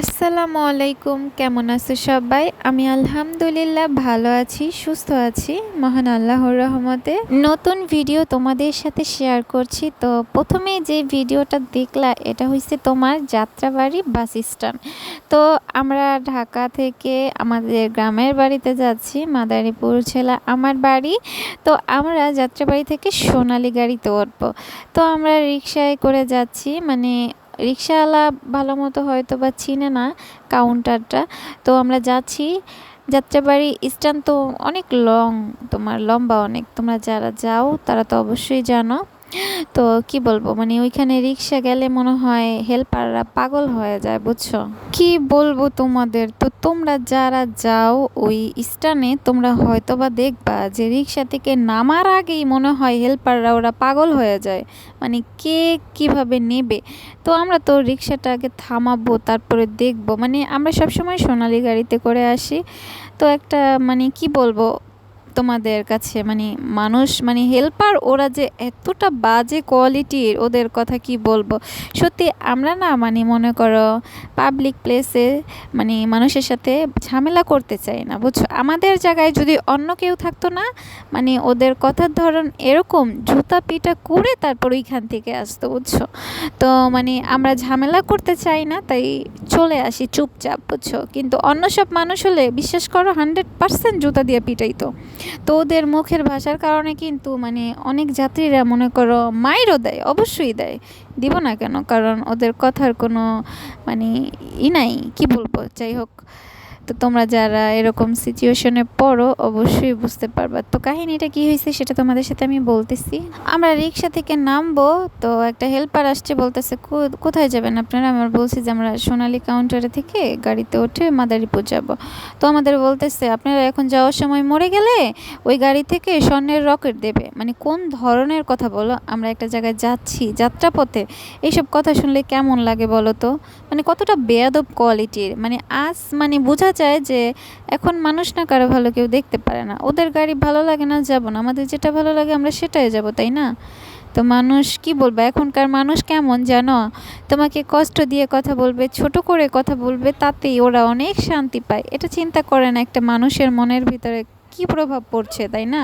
আসসালামু আলাইকুম, কেমন আছো সবাই? আমি আলহামদুলিল্লাহ ভালো আছি, সুস্থ আছি, মহান আল্লাহর রহমতে। নতুন ভিডিও তোমাদের সাথে শেয়ার করছি, তো প্রথমে যে ভিডিওটা দেখলা, এটা হচ্ছে তোমার যাত্রাবাড়ি বাস স্ট্যান্ড। তো আমরা ঢাকা থেকে আমাদের গ্রামের বাড়িতে যাচ্ছি, মাদারীপুর ছেলা আমার বাড়ি। তো আমরা যাত্রাবাড়ি থেকে সোনালী গাড়িতে উঠবো। তো আমরা রিক্সায় করে যাচ্ছি মানে রিক্সাওয়ালা ভালো মতো হয়তো বা চিনে না কাউন্টারটা তো আমরা যাচ্ছি, যাত্রাবাড়ি স্ট্যান্ড তো অনেক লং তোমার লম্বা অনেক। তোমরা যারা যাও, তারা তো অবশ্যই জানো। তো কি বলব? মানে ওইখানে রিক্সা গেলে মনে হয় হেল্পাররা পাগল হয়ে যায়, বুঝছ? কি বলব তোমাদের? তো তোমরা যারা যাও ওই স্টানে তোমরা হয়তো বা দেখবা যে রিক্সা থেকে নামার আগেই মনে হয় হেল্পাররা ওরা পাগল হয়ে যায়। মানে কে কীভাবে নেবে? তো আমরা তো রিক্সাটা আগে থামাবো, তারপরে দেখব। মানে আমরা সবসময় সোনালি গাড়িতে করে আসি। তো একটা মানে কি বলব? তোমাদের কাছে মানে মানুষ মানে হেল্পার ওরা যে এতটা বাজে কোয়ালিটির ওদের কথা কি বলব? সত্যি আমরা না মানে মনে করো পাবলিক প্লেসে মানে মানুষের সাথে ঝামেলা করতে চাই না, বুঝছ? আমাদের জায়গায় যদি অন্য কেউ থাকতো না মানে ওদের কথার ধরন এরকম, জুতা পিটা করে তারপর ওইখান থেকে আসতো, বুঝছ? তো মানে আমরা ঝামেলা করতে চাই না, তাই চলে আসি, চুপচাপ, বুঝছ? কিন্তু অন্য সব মানুষ হলে বিশ্বাস করো হান্ড্রেড পার্সেন্ট জুতা দিয়ে পিটাইতো। তো ওদের মুখের ভাষার কারণে কিন্তু মানে অনেক যাত্রীরা মনে করো মায়েরও দেয়, অবশ্যই দেয়। দিব না কেন? কারণ ওদের কথার কোনো মানে ই নাই, কী বলব? যাই হোক। তো তোমরা যারা এরকম সিচুয়েশনে পড়ো, অবশ্যই বুঝতে পারবা। তো কাহিনীটা কি হয়েছে সেটা তোমাদের সাথে আমি বলতেছি। আমরা রিক্সা থেকে নামবো, তো একটা হেল্পার আসছে, বলতেছে কোথায় যাবেন আপনারা? আমার বলছি যে, আমরা সোনালী কাউন্টারে থেকে গাড়িতে উঠে মাদারীপুর যাব। তো আমাদের বলতেছে, আপনারা এখন যাওয়ার সময় মরে গেলে ওই গাড়ি থেকে স্বর্ণের রকেট দেবে। মানে কোন ধরনের কথা বলো? আমরা একটা জায়গায় যাচ্ছি, যাত্রাপথে, এইসব কথা শুনলে কেমন লাগে বলো তো? মানে কতটা বেয়াদব কোয়ালিটির মানে আজ মানে বোঝা যায় যে এখন মানুষ না কারও ভালো কেউ দেখতে পারে না। ওদের গাড়ি ভালো লাগে না, যাব না। আমাদের যেটা ভালো লাগে আমরা সেটাই যাব, তাই না? তো মানুষ কি বলবে? এখনকার মানুষ কেমন জানো তোমাকে কষ্ট দিয়ে কথা বলবে, ছোট করে কথা বলবে, তাতেই ওরা অনেক শান্তি পায়। এটা চিন্তা করে না একটা মানুষের মনের ভিতরে কি প্রভাব পড়ছে, তাই না?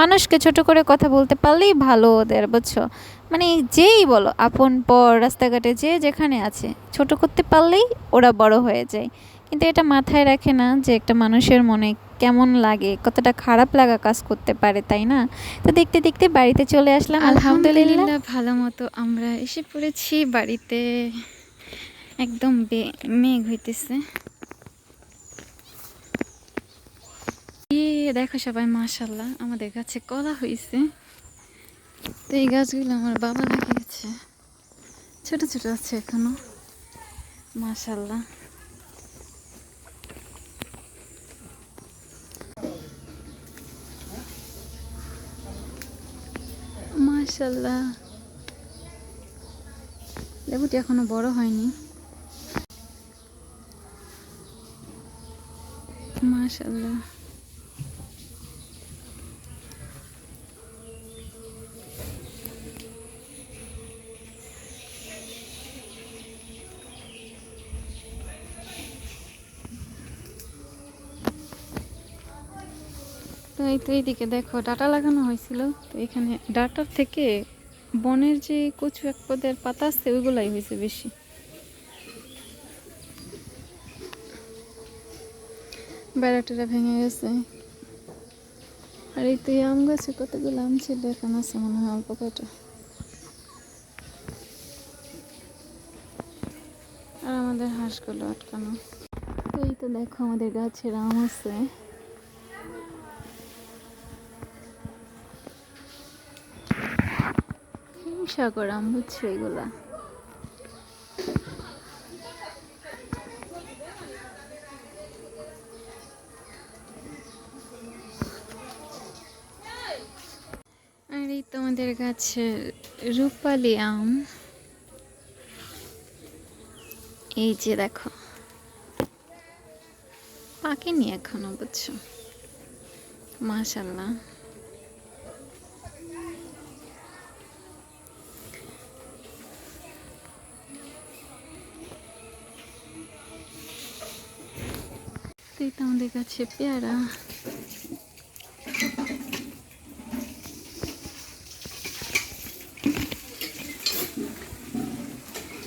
মানুষকে ছোট করে কথা বলতে পারলেই ভালো ওদের, বুঝছ? মানে যেই বলো, আপন পর, রাস্তাঘাটে যে যেখানে আছে, ছোট করতে পারলেই ওরা বড় হয়ে যায়। কিন্তু এটা মাথায় রাখে না যে একটা মানুষের মনে কেমন লাগে, কতটা খারাপ লাগা কাজ করতে পারে, তাই না? তো দেখতে দেখতে বাড়িতে চলে আসলাম, আলহামদুলিল্লাহ। ভালো মতো আমরা এসে পড়েছি, বাড়িতে একদম মেঘ হইতেছে। দেখো সবাই মাশাল্লাহ আমাদের কাছে কলা হয়েছে তো এই গাছগুলো আমার বাবা লাগিয়েছে। ছোট ছোট আছে এখনও। মাশাল্লাহ মাশাল্লাহ লেবুটি এখনও বড় হয়নি। মাশাল্লাহ তো এই তো এইদিকে দেখো, ডাটা লাগানো হয়েছিল। তো এখানে ডাটার থেকে বনের যে কচু এক পদের পাতা আছে, ওইগুলাই হয়েছে বেশি। বেড়াটারা ভেঙে গেছে। আর এই তো আম গাছে কতগুলো আম ছিল, এখন আছে মনে হয় অল্প কটা আর আমাদের হাঁসগুলো আটকানো। তো এই তো দেখো আমাদের গাছের আম আছে। সাগর আম বুঝছ এগুলা আর এই তোমাদের গাছের রূপালি আম। এই যে দেখো। পাকেনি এখনও, বুঝছ? মাশাল্লাহ। তো এটা আমাদের কাছে পেয়ারা।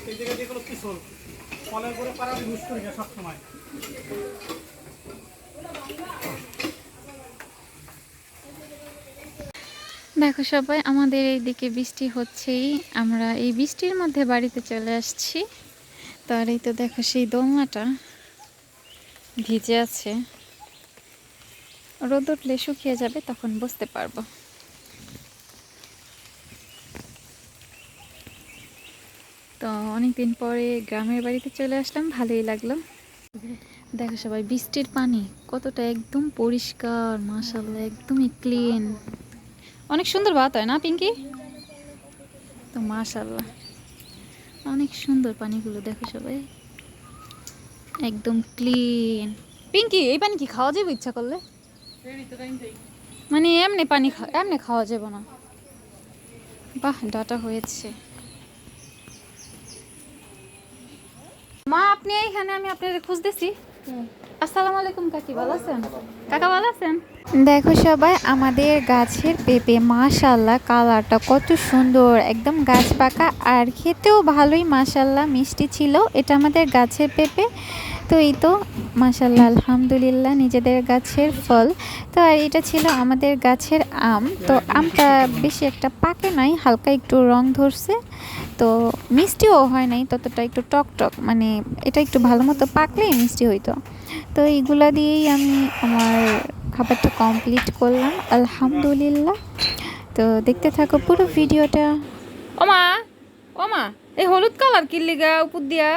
এই জায়গায় ফলের করে পারা ইউজ করি না সবসময়। দেখো সবাই আমাদের এইদিকে বৃষ্টি হচ্ছেই। আমরা এই বৃষ্টির মধ্যে বাড়িতে চলে আসছি। তো আর এই তো দেখো সেই দোলনাটা। ভিজে আছে। রোদ উঠলে শুকিয়ে যাবে, তখন বুঝতে পারব। তো অনেকদিন পরে গ্রামের বাড়িতে চলে আসলাম, ভালোই লাগল। দেখো সবাই, বৃষ্টির পানি কতটা একদম পরিষ্কার মাশাল্লাহ একদমই ক্লিন অনেক সুন্দর ভাত হয় না, পিঙ্কি? তো মাশাল্লাহ অনেক সুন্দর পানিগুলো, দেখো সবাই। একদম ক্লিন পিঙ্কি এই পানি কি খাওয়া যাবে ইচ্ছা করলে? মানে এমনি পানি খা- এমনি খাওয়া যাবে না। বাহ ডাটা হয়েছে। মা আপনি এইখানে আমি আপনাদের খুঁজতেছি। আসসালামু আলাইকুম কাকি ভালো আছেন? কাকা ভালো আছেন? দেখো সবাই, আমাদের গাছের পেঁপে মাশাল্লাহ কালারটা কত সুন্দর, একদম গাছ পাকা আর খেতেও ভালোই মাশাল্লাহ মিষ্টি ছিল, এটা আমাদের গাছের পেঁপে। তো এই তো মাশাল্লাহ আলহামদুলিল্লাহ, নিজেদের গাছের ফল। তো আর এটা ছিল আমাদের গাছের আম। তো আমটা বেশি একটা পাকে নাই, হালকা একটু রং ধরছে। তো মিষ্টিও হয় নাই, ততটা একটু টক টক মানে এটা একটু ভালো মতো পাকলেই মিষ্টি হইতো। তো এইগুলা দিয়েই আমি আমার খাবারটা কমপ্লিট করলাম আলহামদুলিল্লাহ। তো দেখতে থাকো পুরো ভিডিওটা। ওমা ওমা এই হলুদ কালার কি লিগা উপর দিয়া?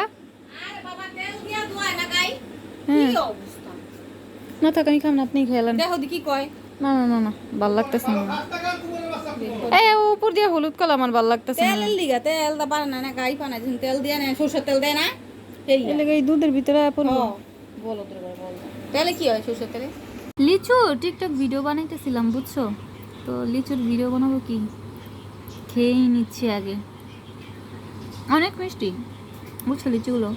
হ্যাঁ। না থাক আমি খাম না আপনি খেলেন দেখো কি কয়। না না না না ভালো লাগতেছে না। এই উপর দিয়ে হলুদ কালার আমার ভালো লাগতেছে না। তেলের লিগা তেল দা পারে না না গাই পানা যখন তেল দিয়ে না সরষের তেল দেয় না। এই এই লেগে এই দুধের ভিতরে পড়ব বলো। তোর বল। তেলে কি হয় সরষের তেলে? লিচু, টিকটক ভিডিও বানাইতেছিলাম, বুঝছ? তো লিচুর ভিডিও বানাবো কি? খেয়েই নিচ্ছি আগে। অনেক মিষ্টি, বুঝছ লিচুগুলো?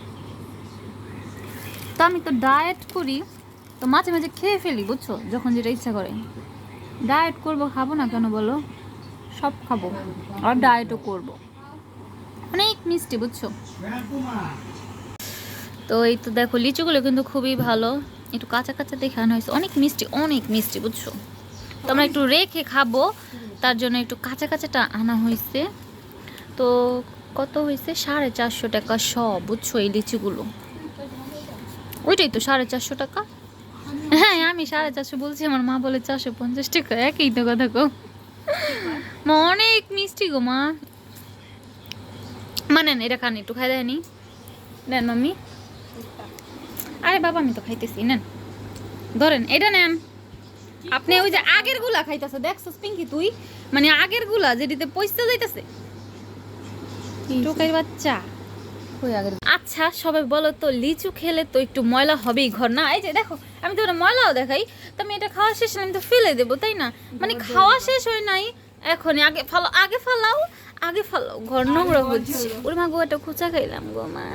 তো আমি তো ডায়েট করি, তো মাঝে মাঝে খেয়ে ফেলি, বুঝছ? যখন যেটা ইচ্ছা করে। ডায়েট করব, খাব না কেন বলো? সব খাব, আর ডায়েটও করব। অনেক মিষ্টি, বুঝছ? তো এই তো দেখো, লিচুগুলো কিন্তু খুবই ভালো। একটু কাঁচা কাঁচা দেখে আনা হয়েছে। অনেক মিষ্টি অনেক মিষ্টি, বুঝছ? তো আমরা একটু রেখে খাব। তার জন্য একটু কাঁচা কাঁচাটা আনা হয়েছে। তো কত হয়েছে? সাড়ে চারশো টাকা সব, বুঝছ? এই লিচুগুলো। ওইটাই তো সাড়ে চারশো টাকা। হ্যাঁ আমি সাড়ে চারশো বলছি, আমার মা বলে চারশো পঞ্চাশ টাকা। একই তো কথা গো মা, অনেক মিষ্টি গো মা। মানে এটা খান, একটু খাই দেয়নি। নেন মাম্মি। আরে বাবা আমি তো খাইতেছি নেন। ধরেন এটা নেন। আপনি ওই যে আগেরগুলা খাইতেছে দেখছস পিঙ্কি তুই? মানে আগেরগুলা যেটিতে পয়সা যাইতেছে। টোকাই বাচ্চা। আচ্ছা সবাই বলো তো লিচু খেলে তো একটু ময়লা হবেই ঘর না? এই যে দেখো আমি তো ওটা ময়লাও দেখাই তো আমি এটা খাওয়া শেষ আমি তো ফেলে দেবো তাই না? মানে খাওয়া শেষ হয় নাই এখনই আগে ফালো আগে ফালাও আগে ফালাও ঘর নোংরা হচ্ছে। ওর মা গো একটা খোঁচা খাইলাম গো মা।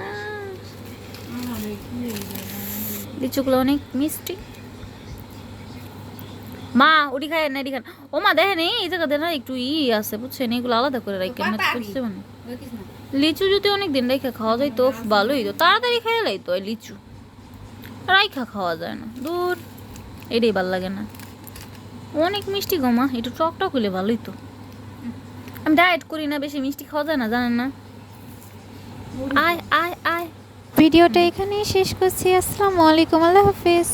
লিচুগুলো অনেক মিষ্টি। মা ওটি খায় না এটি খান ও মা দেখেন এই জায়গাতে না একটু ই আছে বুঝছেন? এগুলো আলাদা করে রাখেন না বুঝতে পারেন লিচু যদি অনেক দিন রেখে খাওয়া যায় তো ভালোই তো। তাড়াতাড়ি খেয়ে লাই তো লিচু। রাইখা খাওয়া যায় না। দূর এটাই ভালো লাগে না। অনেক মিষ্টি গমা একটু টক টক হলে ভালোই তো। আমি ডায়েট করি না বেশি মিষ্টি খাওয়া যায় না জানেন না? আয় আয় আয়। ভিডিওটা এখানেই শেষ করছি। আসসালামু আলাইকুম আল্লাহ হাফিজ।